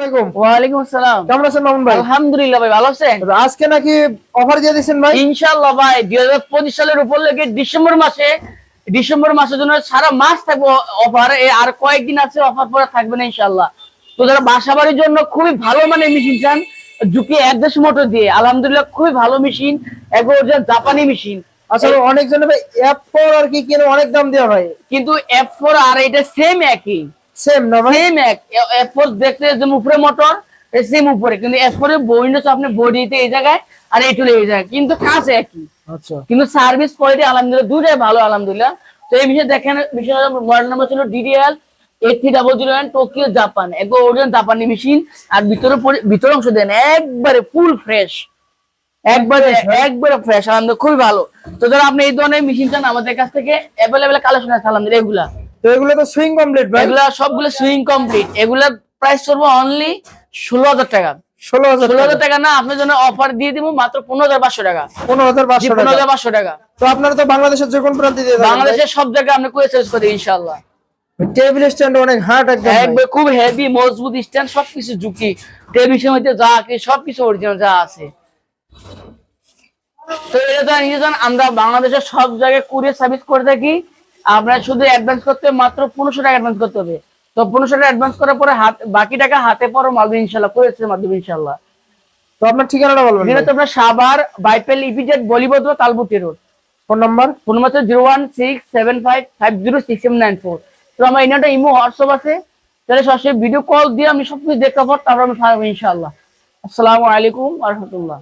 আসসালামাইকুম। ওয়ালাইকুম আসসালাম। কেমন আছেন মামুন ভাই? আলহামদুলিল্লাহ ভাই ভালো আছেন? আজকে নাকি অফার দিয়ে দিচ্ছেন ভাই? ইনশাল্লাহ ভাই দুই হাজার পঁচিশ সালের উপর লেগে ডিসেম্বর মাসে ডিসেম্বর মাসের জন্য সারা মাস থাকবে অফার। আর কয়েকদিন আছে অফার পরে থাকবে না ইনশাল্লাহ তো যারা বাসা বাড়ির জন্য খুবই ভালো মানে মেশিন চান ঝুঁকি একদেশ মোটর দিয়ে আলহামদুলিল্লাহ খুবই ভালো মেশিন একবার জাপানি মেশিন। আসলে অনেকজনে ভাই অ্যাপ ফোর আর কি কিনে অনেক দাম দেওয়া হয়। কিন্তু এফ ফোর আর এটা সেম একই। সেম না ভাই সেম এক দেখতে যেমন উপরে মোটর সেম উপরে কিন্তু এর আপনি বডিতে এই জায়গায় আর এই টুলে এই জায়গায় কিন্তু কাজ একই। আচ্ছা। কিন্তু সার্ভিস কোয়ালিটি আলহামদুলিল্লাহ দুটাই ভালো আলহামদুলিল্লাহ। তো এই বিষয়ে দেখেন বিষয় মডেল নাম্বার ছিল DDL eight double zero nine Tokyo Japan একবার ওরিজিনাল জাপানি মেশিন আর ভিতরে ভিতরে অংশ দেন একবারে ফুল ফ্রেশ একবারে একবারে ফ্রেশ আলহামদুলিল্লাহ খুবই ভালো। তো ধরো আপনি এই ধরনের মেশিন চান আমাদের কাছ থেকে অ্যাভেলেবেল কালেকশন আছে আলহামদুলিল্লাহ এগুলা। তো এগুলো তো সুইং কমপ্লিট ভাই। এগুলা সবগুলো সুইং কমপ্লিট এগুলা প্রাইস করব অনলি ষোলো হাজার টাকা। ষোলো হাজার ষোলো হাজার টাকা। না আপনার জন্য অফার দিয়ে দিব মাত্র পনেরো হাজার পাঁচশো টাকা। পনেরো হাজার পাঁচশো পনেরো হাজার পাঁচশো টাকা। তো আপনারা তো বাংলাদেশের যে কোনো প্রান্তে বাংলাদেশের সব জায়গায় আপনি করে চেঞ্জ করে ইনশাল্লাহ টেবিল স্ট্যান্ড অনেক হার্ড একদম একবার খুব হেভি মজবুত স্ট্যান্ড সবকিছু ঝুঁকি। টেলিভিশন হইতে যা কি সবকিছু অরিজিনাল যা আছে। তো এটা আমরা বাংলাদেশের সব জায়গায় কুরিয়ার সার্ভিস করে থাকি। আপনার শুধু অ্যাডভান্স করতে মাত্র পনেরোশো টাকা অ্যাডভান্স করতে হবে। তো পনেরোশো টাকা অ্যাডভান্স করার পরে হাত বাকি টাকা হাতে পরে মালবে ইনশাল্লাহ কুরিয়ার মাধ্যমে ইনশাল্লাহ। তো আপনার ঠিকানাটা বলবেন যেটা তো আপনার সাভার বাইপেল ইপিজেড বলিবদ্র তালবুটি road. Phone number? Phone number zero one six seven five five zero six seven nine four. তো আমার ইনাটা ইমো হোয়াটসঅ্যাপ আছে। তাহলে সরাসরি ভিডিও কল দিয়ে আমি সবকিছু দেখতে পারব তারপর আমি থাকব ইনশাআল্লাহ আসসালামু আলাইকুম আহমতুল্লাহ